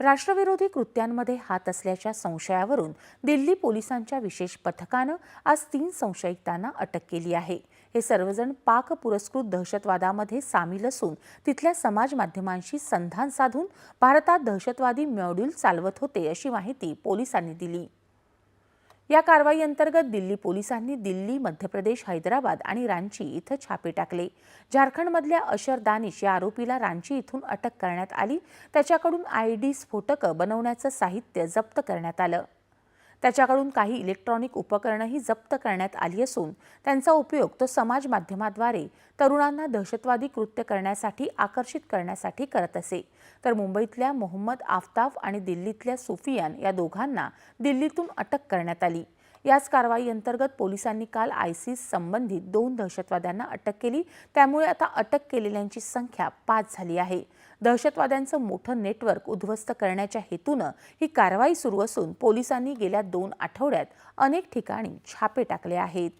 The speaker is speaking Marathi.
राष्ट्रविरोधी कृत्यांमध्ये हात असल्याच्या संशयावरून दिल्ली पोलिसांच्या विशेष पथकानं आज तीन संशयितांना अटक केली आहे. हे सर्वजण पाक पुरस्कृत दहशतवादामध्ये सामील असून तिथल्या समाज माध्यमांशी संधान साधून भारतात दहशतवादी मॉड्यूल चालवत होते अशी माहिती पोलिसांनी दिली. या कारवाई अंतर्गत दिल्ली पोलिसांनी दिल्ली मध्य प्रदेश हैदराबाद आणि रांची इथं छापे टाकले. झारखंडमधल्या अशर दानिश या आरोपीला रांची इथून अटक करण्यात आली. त्याच्याकडून आय डी स्फोटकं बनवण्याचं साहित्य जप्त करण्यात आलं. त्याच्याकडून काही इलेक्ट्रॉनिक उपकरणंही जप्त करण्यात आली असून त्यांचा उपयोग तो समाज माध्यमाद्वारे तरुणांना दहशतवादी कृत्य करण्यासाठी आकर्षित करण्यासाठी करत असे. तर मुंबईतल्या मोहम्मद आफताब आणि दिल्लीतल्या सुफियान या दोघांना दिल्लीतून अटक करण्यात आली. याच कारवाई अंतर्गत पोलिसांनी काल आयसीस संबंधित दोन दहशतवाद्यांना अटक केली. त्यामुळे आता अटक केलेल्यांची संख्या पाच झाली आहे. दहशतवाद्यांचं मोठं नेटवर्क उद्ध्वस्त करण्याच्या हेतूनं ही कारवाई सुरू असून पोलिसांनी गेल्या दोन आठवड्यात अनेक ठिकाणी छापे टाकले आहेत.